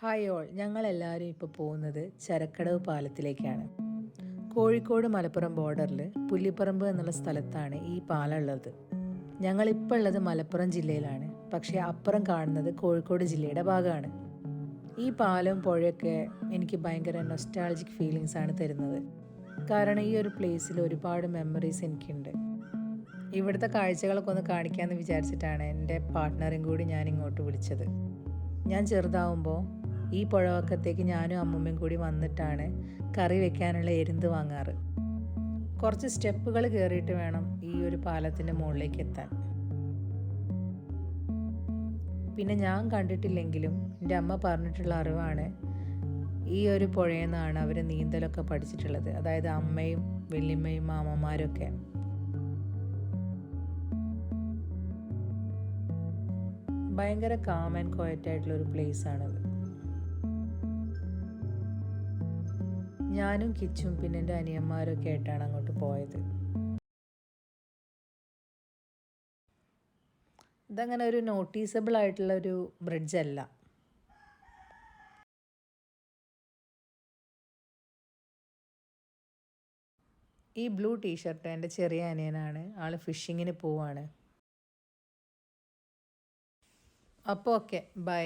Hi all ഞങ്ങളെല്ലാവരും ഇപ്പോൾ പോകുന്നത് ചരക്കടവ് പാലത്തിലേക്കാണ്. കോഴിക്കോട് മലപ്പുറം ബോർഡറിൽ പുല്ലിപ്പറമ്പ് എന്നുള്ള സ്ഥലത്താണ് ഈ പാലം ഉള്ളത്. ഞങ്ങളിപ്പോൾ ഉള്ളത് മലപ്പുറം ജില്ലയിലാണ്. പക്ഷേ അപ്പുറം കാണുന്നത് കോഴിക്കോട് ജില്ലയുടെ ഭാഗമാണ്. ഈ പാലവും പുഴയൊക്കെ എനിക്ക് ഭയങ്കര നൊസ്റ്റാൾജിക് ഫീലിങ്സ് ആണ് തരുന്നത്. കാരണം ഈ ഒരു പ്ലേസിൽ ഒരുപാട് മെമ്മറീസ് എനിക്കുണ്ട്. ഇവിടുത്തെ കാഴ്ചകളൊക്കെ ഒന്ന് കാണിക്കാമെന്ന് വിചാരിച്ചിട്ടാണ് എന്റെ പാർട്ട്ണറും കൂടി ഞാൻ ഇങ്ങോട്ട് വിളിച്ചത്. ഞാൻ ചെറുതാവുമ്പോൾ ഈ പുഴവക്കത്തേക്ക് ഞാനും അമ്മമ്മയും കൂടി വന്നിട്ടാണ് കറി വെക്കാനുള്ള എരുന്ത് വാങ്ങാറ്. കുറച്ച് സ്റ്റെപ്പുകൾ കയറിയിട്ട് വേണം ഈ ഒരു പാലത്തിന്റെ മുകളിലേക്ക് എത്താൻ. പിന്നെ ഞാൻ കണ്ടിട്ടില്ലെങ്കിലും എന്റെ അമ്മ പറഞ്ഞിട്ടുള്ള അറിവാണ് ഈ ഒരു പുഴയിൽ നിന്നാണ് അവർ നീന്തലൊക്കെ പഠിച്ചിട്ടുള്ളത്. അതായത് അമ്മയും വെള്ളിമ്മയും മാമന്മാരൊക്കെ. ഭയങ്കര കാം ആൻഡ് ക്വയറ്റ് ആയിട്ടുള്ള ഒരു പ്ലേസ് ആണത്. ഞാനും കിച്ചും പിന്നെ എന്റെ അനിയന്മാരൊക്കെ ആയിട്ടാണ് അങ്ങോട്ട് പോയത്. ഇതങ്ങനെ ഒരു നോട്ടീസബിൾ ആയിട്ടുള്ള ഒരു ബ്രിഡ്ജ് അല്ല. ഈ ബ്ലൂ ടീഷർട്ട് എന്റെ ചെറിയ അനിയനാണ്. ആൾ ഫിഷിങ്ങിന് പോവാണ്. അപ്പോൾ ഓക്കെ ബൈ